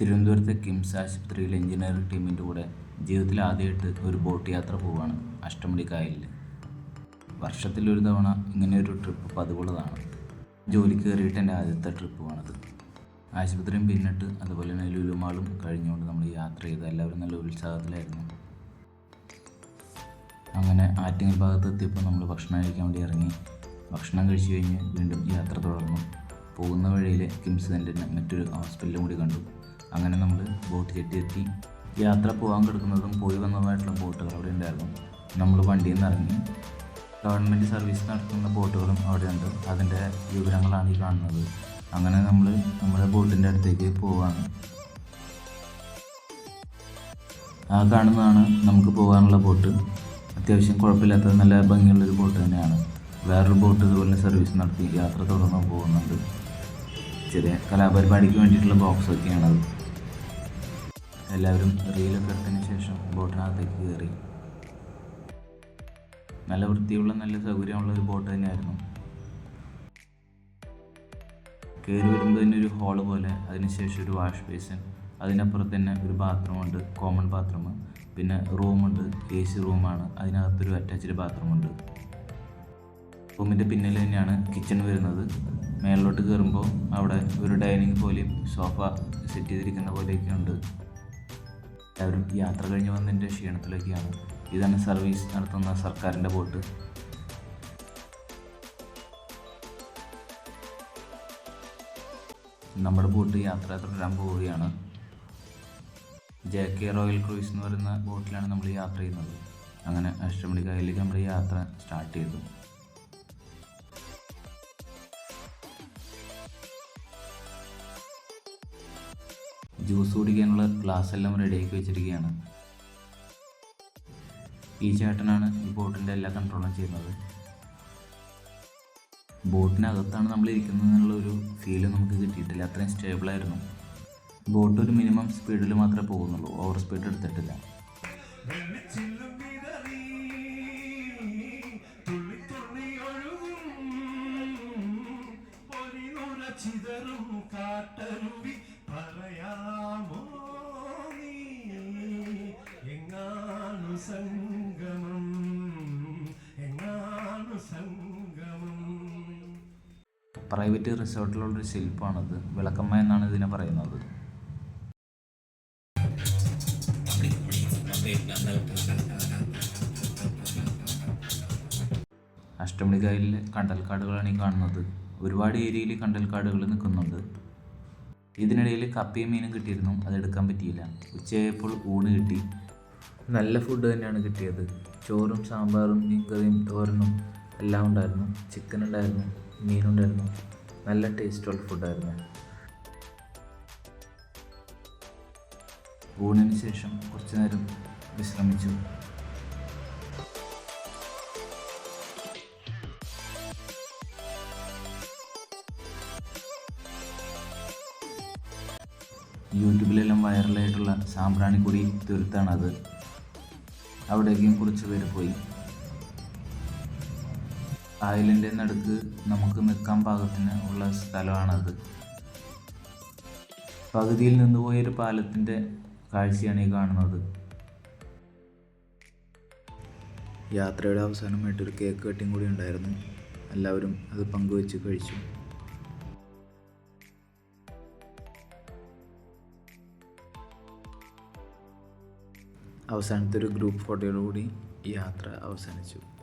തിരുവനന്തപുരത്തെ കിംസ് ആശുപത്രിയിൽ എഞ്ചിനീയറിംഗ് ടീമിന്റെ കൂടെ ജീവിതത്തിൽ ആദ്യമായിട്ട് ഒരു ബോട്ട് യാത്ര പോവുകയാണ് അഷ്ടമുടി കായലിൽ. വർഷത്തിലൊരു തവണ ഇങ്ങനെ ഒരു ട്രിപ്പ് പതിവുള്ളതാണ് ജോലിക്ക് കയറിയിട്ട് എന്റെ ആദ്യത്തെ ട്രിപ്പുമാണത് ആശുപത്രിയും പിന്നിട്ട് അതുപോലെ തന്നെ ലുലുമാളും കഴിഞ്ഞുകൊണ്ട് നമ്മൾ യാത്ര ചെയ്ത് എല്ലാവരും നല്ല ഉത്സാഹത്തിലായിരുന്നു. അങ്ങനെ ആറ്റിങ്ങൽ ഭാഗത്ത് എത്തിയപ്പോൾ നമ്മൾ ഭക്ഷണം കഴിക്കാൻ വേണ്ടി ഇറങ്ങി. ഭക്ഷണം കഴിച്ചു കഴിഞ്ഞ് വീണ്ടും യാത്ര തുടർന്നു. പോകുന്ന വഴിയിൽ കിംസ് സെന്ററിന് മറ്റൊരു ഹോസ്പിറ്റലും കൂടി കണ്ടു. അങ്ങനെ നമ്മൾ ബോട്ട് ജെട്ടി എത്തി യാത്ര പോകാൻ കിടക്കുന്നതും പോയി വന്നതുമായിട്ടുള്ള ബോട്ടുകൾ അവിടെ ഉണ്ടായിരുന്നു. നമ്മൾ വണ്ടിയിൽ നിന്ന് ഇറങ്ങി ഗവൺമെന്റ് സർവീസ് നടത്തുന്ന ബോട്ടുകളും അവിടെ ഉണ്ട്. അതിന്റെ വിവരങ്ങളാണ് ഈ കാണുന്നത്. അങ്ങനെ നമ്മൾ നമ്മുടെ ബോട്ടിന്റെ അടുത്തേക്ക് പോവാണ്. ആ കാണുന്നതാണ് നമുക്ക് പോകാനുള്ള ബോട്ട്. അത്യാവശ്യം കുഴപ്പമില്ലാത്ത നല്ല ഭംഗിയുള്ളൊരു ബോട്ട് തന്നെയാണ്. വേറൊരു ബോട്ട് ഇതുപോലെ സർവീസ് നടത്തി യാത്ര തുടർന്ന് പോകുന്നുണ്ട്. ചെറിയ കലാപരിപാടിക്ക് വേണ്ടിയിട്ടുള്ള ബോക്സ് ഒക്കെയാണത്. എല്ലാവരും റീലൊക്കെ എടുത്തതിന് ശേഷം ബോട്ടിനകത്തേക്ക് കയറി. നല്ല വൃത്തിയുള്ള നല്ല സൗകര്യമുള്ള ഒരു ബോട്ട് തന്നെയായിരുന്നു. കയറി വരുമ്പോൾ തന്നെ ഒരു ഹോൾ പോലെ അതിനുശേഷം ഒരു വാഷ് ബേസിൻ അതിനപ്പുറത്ത് തന്നെ ഒരു ബാത്റൂമുണ്ട് കോമൺ ബാത്റൂം പിന്നെ റൂമുണ്ട് എ സി റൂമാണ് അതിനകത്തൊരു അറ്റാച്ച്ഡ് ബാത്റൂമുണ്ട് റൂമിന്റെ പിന്നിൽ തന്നെയാണ് കിച്ചൺ വരുന്നത്. മേളിലോട്ട് കയറുമ്പോൾ അവിടെ ഒരു ഡൈനിങ് പോലെയും സോഫ സെറ്റ് ചെയ്തിരിക്കുന്ന പോലെയൊക്കെ ഉണ്ട്. എല്ലാവരും യാത്ര കഴിഞ്ഞ് വന്നതിന്റെ ക്ഷീണത്തിലൊക്കെയാണ് ഇതാണ് സർവീസ് നടത്തുന്ന സർക്കാരിന്റെ ബോട്ട്. നമ്മുടെ ബോട്ട് യാത്ര തുടരാൻ പോവുകയാണ്. ജെ കെ റോയൽ ക്രൂയിസ് എന്ന് പറയുന്ന ബോട്ടിലാണ് നമ്മൾ യാത്ര ചെയ്യുന്നത്. അങ്ങനെ അഷ്ടമണി കായലിലേക്ക് നമ്മൾ യാത്ര സ്റ്റാർട്ട് ചെയ്തു. ജ്യൂസ് കുടിക്കാനുള്ള ഗ്ലാസ് എല്ലാം റെഡിയാക്കി വെച്ചിരിക്കുകയാണ്. ഈ ചേട്ടനാണ് ഈ ബോട്ടിന്റെ എല്ലാ കൺട്രോളും ചെയ്യുന്നത്. ബോട്ടിനകത്താണ് നമ്മൾ ഇരിക്കുന്നത് എന്നുള്ള ഒരു ഫീൽ നമുക്ക് കിട്ടിയിട്ടില്ല. അത്രയും സ്റ്റേബിൾ ആയിരുന്നു. ബോട്ട് ഒരു മിനിമം സ്പീഡിൽ മാത്രമേ പോകുന്നുള്ളൂ. ഓവർ സ്പീഡ് എടുത്തിട്ടില്ല. ചിതറും കാട്ടരുവി പ്രൈവറ്റ് റിസോർട്ടിലുള്ളൊരു ശില്പമാണത് വിളക്കമ്മ എന്നാണ് ഇതിനെ പറയുന്നത്. അഷ്ടമണി കായലിലെ കണ്ടൽക്കാടുകളാണ് ഈ കാണുന്നത്. ഒരുപാട് ഏരിയയിൽ കണ്ടൽക്കാടുകൾ നിൽക്കുന്നുണ്ട്. ഇതിനിടയിൽ കപ്പയും മീനും കിട്ടിയിരുന്നു. അതെടുക്കാൻ പറ്റിയില്ല. ഉച്ചയായപ്പോൾ ഊണ് കിട്ടി. നല്ല ഫുഡ് തന്നെയാണ് കിട്ടിയത്. ചോറും സാമ്പാറും മീൻകറിയും തോരനും എല്ലാം ഉണ്ടായിരുന്നു. ചിക്കൻ ഉണ്ടായിരുന്നു മീനുണ്ടായിരുന്നു നല്ല ടേസ്റ്റുള്ള ഫുഡായിരുന്നു ഊണിന് ശേഷം കുറച്ച് നേരം വിശ്രമിച്ചു. യൂട്യൂബിലെല്ലാം വൈറലായിട്ടുള്ള സാമ്പ്രാണിക്കുടി തുരുത്താണത് അവിടേക്കും കുറച്ച് പേര് പോയി. ഐലൻഡിന്റെ നടുക്ക് നമുക്ക് നിൽക്കാൻ പാകത്തിന് ഉള്ള സ്ഥലമാണത്. പകുതിയിൽ നിന്ന് പോയൊരു പാലത്തിന്റെ കാഴ്ചയാണ് ഈ കാണുന്നത്. യാത്രയുടെ അവസാനമായിട്ടൊരു കേക്ക് കട്ടിങ് കൂടി ഉണ്ടായിരുന്നു. എല്ലാവരും അത് പങ്കുവെച്ച് കഴിച്ചു. അവസാനത്തെ ഒരു ഗ്രൂപ്പ് ഫോട്ടോയോടുകൂടി യാത്ര അവസാനിച്ചു.